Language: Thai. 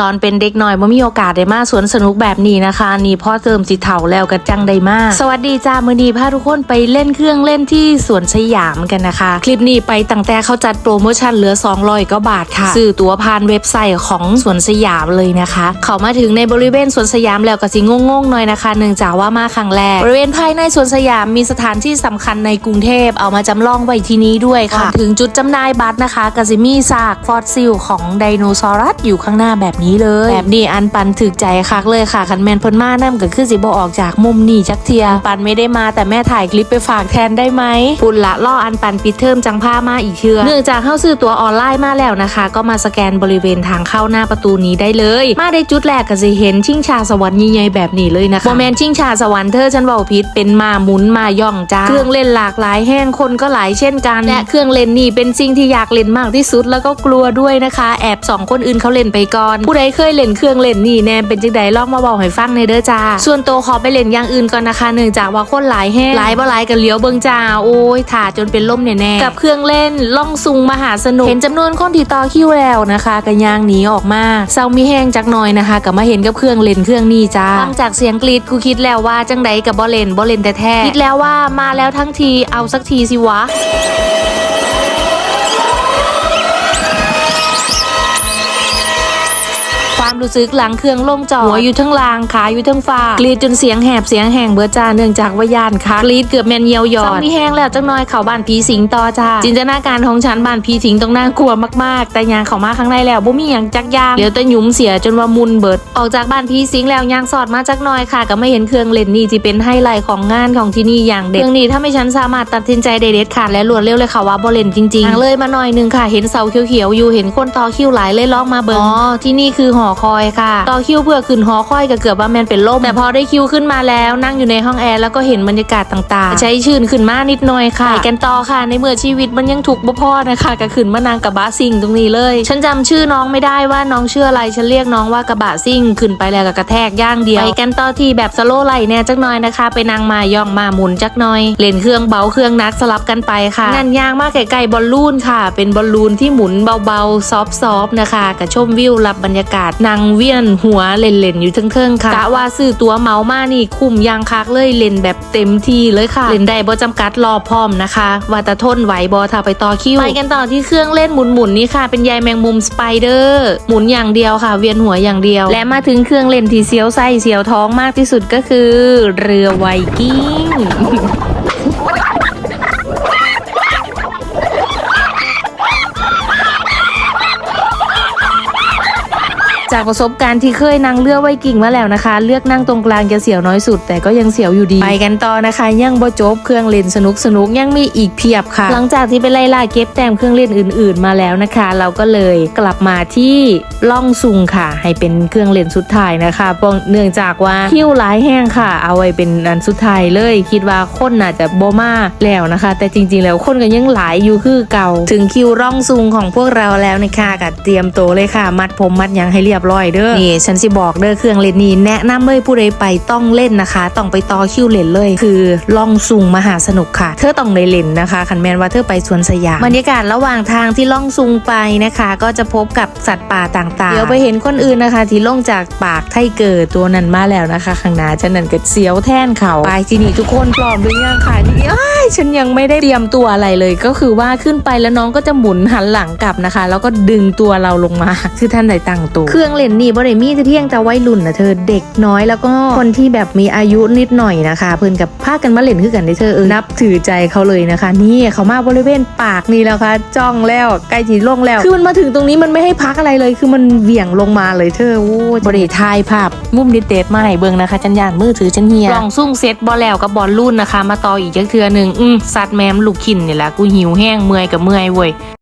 ตอนเป็นเด็กหน่อยบ่มีโอกาสได้มาสวนสนุกแบบนี้นะคะ นี่พ่อเติมสิเฒ่าแล้วก็จังได้มาสวัสดีจ้ามื้อนี้พาทุกคนไปเล่นเครื่องเล่นที่สวนสยามกันนะคะ คลิปนี้ไปตั้งแต่เขาจัดโปรโมชั่นเหลือ 200ก็บาทค่ะซื้อตั๋วผ่านเว็บไซต์ของสวนสยามเลยนะคะ เขามาถึงในบริเวณสวนสยามแล้วก็สิงงๆหน่อยนะคะเนื่องจากว่ามาครั้งแรกบริเวณภายในสวนสยามมีสถานที่สำคัญในกรุงเทพเอามาจำลองไว้ที่นี้ด้วยค่ะ ถึงจุดจำหน่ายบัตรนะคะกสิมีซากฟอสซิลของไดโนเสาร์อยู่ข้างหน้าแบบนี้เลย แบบนี้อันปันถึกใจคักเลยค่ะคันแมนเพิ่นมานํก็คือสิบ่ออกจากมุมนี่จักเทียปันไม่ได้มาแต่แม่ถ่ายคลิปไปฝากแทนได้ไหมปุ่นละล่ออันปันปิดเทอมจังผ้ามาอีกเทื่อเนื่องจากเข้าซื้อตัวออนไลน์มาแล้วนะคะ ก็มาสแกนบริเวณทางเข้าหน้าประตูนี้ได้เลย มาได้จุดแรกก็สิเห็นชิงชาสวรรค์ใหญ่ๆแบบนี้เลยนะคะโมแมนชิงชาสวรรค์เธอฉันเว้าผิดเป็นมาหมุนมาย่องจ้าเครื่องเล่นหลากหลายแห้งคนก็หลายเช่นกันและเครื่องเล่นนี่เป็นสิ่งที่อยากเล่นมากที่สุดแล้วก็กลัวด้วยนะคะ แอบสองคนอื่นเขาเล่นไปก่อนผู้ใดเคยเล่นเครื่องเล่นนี่แน่เป็นจังใดลองมาบอกให้ฟังในอยเด้อจ้า ส่วนตัวขอไปเล่นอย่างอื่นก่อนนะคะเนื่องจากว่าคนหลายแห้งหลายบ่หลายกันเลี้ยวเบิงจ้าโอ้ยถ่าจนเป็นล่มแน่ๆกับเครื่องเล่นล่องซุงมหาสนุกเห็นจำนวนคนที่ต่อคิวแล้วนะคะกันยางหนีออกมาเซามีแห้งจักหน่อยนะคะกับมาเห็นกับเครื่องเล่นเครื่องนี้จ้าฟังจากเสียงกรีดกูคิดแล้วว่าจังใดกับบ่เล่นบ่เล่นแต่แท้คิดแล้วว่ามาแล้วทั้งทีเอาสักทีสิวะ ความรู้สึกหลังเครื่องลงจอหัวอยู่ทั้งลางขาอยู่ทั้งฟ้ากรีดจนเสียงแหบเสียงแหงเบื่อจ้าเนื่องจากว่ายานค่ะกรีดเกือบแมนเยียวยอดมีแห้งแล้วจังน้อยเขาบ้านผีสิงต่อจ้าจินตนาการของฉันบ้านผีสิงต้องน่ากลัวมากๆ แต่ยางเขามาข้างในแล้วบ่มีหยังจักอยางเหลียวแต่หยุมเสียจนว่ามุนเบิด ออกจากบ้านผีสิงแล้วยางสอดมาจักหน้อยค่ะ ก็ไม่เห็นเครื่องเล่นนี่ที่เป็นไฮไลท์ของงานของที่นี่อย่างเด็ดเครื่องนี้ถ้าไม่ฉันสามารถตัดสินใจได้เด็ดขาดและรวดเร็วเลยค่ะว่าบ่เล่นจริงๆทางเลยมาหน่อยหนึงค่ะ เห็นเสาเขียวๆอยู่เห็นคนต่อคิวหลายเลยลองมาเบิ่งอ๋อที่นี่คือหอคอยค่ะ ต่อคิวเพื่อขึ้นหอคอยก็เกือบว่าแมนเป็นลมแต่พอได้คิวขึ้นมาแล้ว นั่งอยู่ในห้องแอร์แล้วก็เห็นบรรยากาศต่างๆ ใช้ชื่นขึ้นมานิดหน่อยค่ะไปกันต่อค่ะ ในเมื่อชีวิตมันยังถูกบ่พอนะคะก็ขึ้นมานางกระบะซิ่งตรงนี้เลย ฉันจำชื่อน้องไม่ได้ว่าน้องชื่ออะไรฉันเรียกน้องว่ากระบะซิ่งขึ้นไปแล้วก็กระแทกย่างเดียวไปกันต่อที่แบบสโลไลท์เนี่ยจักหน่อยนะคะ ไปนางมาย่องมาหมุนจักหน่อย เล่นเครื่องเบาเครื่องนักสลับกันไปค่ะงานยางมากไกลๆบอลลูนค่ะ เป็นบอลลูนที่หมุนเบาๆซอฟๆนะคะกระชมวิวรับบรรยากาศนางเวียนหัวเล่นๆอยู่เทิงๆค่ะกะว่าซื้อตัวเมามานี่คุ้มยางคักเลยเล่นแบบเต็มที่เลยค่ะ เล่นได้บ่จำกัดรอพร้อมนะคะว่าตะทนไหวบอถ้าไปต่อคิวไปกันต่อที่เครื่องเล่นหมุนๆนี่ค่ะ เป็นใยแมงมุมสไปเดอร์หมุนอย่างเดียวค่ะ เวียนหัวอย่างเดียว และมาถึงเครื่องเล่นที่เสียวไส้เสียวท้องมากที่สุดก็คือ เรือไวกิ้ง จากประสบการณ์ที่เคยนั่งเรือไวกิ่งมาแล้วนะคะ เลือกนั่งตรงกลางจะเสียวน้อยสุด แต่ก็ยังเสียวอยู่ดี ไปกันต่อนะคะ ยังบ่จบเครื่องเล่นสนุกสนุกยังมีอีกเพียบค่ะ หลังจากที่ไปไล่ล่าเก็บแต้มเครื่องเล่นอื่น ๆ มาแล้วนะคะ เราก็เลยกลับมาที่ล่องซุงค่ะ ให้เป็นเครื่องเล่นสุดท้ายนะคะเพราะเนื่องจากว่าคิวหลายแห้งค่ะ เอาไว้เป็นอันสุดท้ายเลย คิดว่าคนน่าจะบ่มาแล้วนะคะ แต่จริง ๆ แล้วคนก็ยังหลายอยู่คือเก่า ถึงคิวร่องซุงของพวกเราแล้วนะคะก็เตรียมตัวเลยค่ะ มัดผมมัดหยังให้เรียบร้อยเด้อนี่ฉันสิบอกเด้อเครื่องเล่นนี้แนะนำเลยผู้ใดไปต้องเล่นนะคะ ต้องไปต่อคิวเล่นเลย คือล่องซุงมหาสนุกค่ะ เธอต้องได้เล่นนะคะคันแมนว่าเธอไปสวนสยามบรรยากาศระหว่างทางที่ล่องซุงไปนะคะ ก็จะพบกับสัตว์ป่าต่างๆ เดี๋ยวไปเห็นคนอื่นนะคะ ที่ล่องจากปากไทเกิดตัวนั้นมาแล้วนะคะข้างหน้าฉันนั่นก็เสียวแท่นเขาไปที่นี่ทุกคนพร้อมหรือยังค่ะนี่อ้าฉันยังไม่ได้เตรียมตัวอะไรเลย ก็คือว่าขึ้นไปแล้วน้องก็จะหมุนหันหลังกลับนะคะ แล้วก็ดึงตัวเราลงมา คือท่านใดตั้งตัว เครื่องเล่นนี่บ่ได้มีแต่เที่ยงแต่วัยรุ่นนะเธอเด็กน้อยแล้วก็คนที่แบบมีอายุนิดหน่อยนะคะ เพื่อนกับพากันมาเล่นคือกันได้เธอเออนับถือใจเขาเลยนะคะ นี่เขามาบริเวณปากนี่แล้วค่ะจ้องแล้วใกล้จีลงแล้ว คือมันมาถึงตรงนี้มันไม่ให้พักอะไรเลย คือมันเหวี่ยงลงมาเลยเธอโอ้ยบริทายภาพมุมดิเดตมาให้เบิ่งนะคะจันยานมือถือจันเฮียกล่องซุ่งเซ็ตบอลแล้วกับบอลลุ่นนะคะ มาต่ออีกจักเทือหนึ่งอืมสัตว์แมมลูกขินนี่แหละกูหิวแห้งเมื่อยกับเมื่อยเว้ย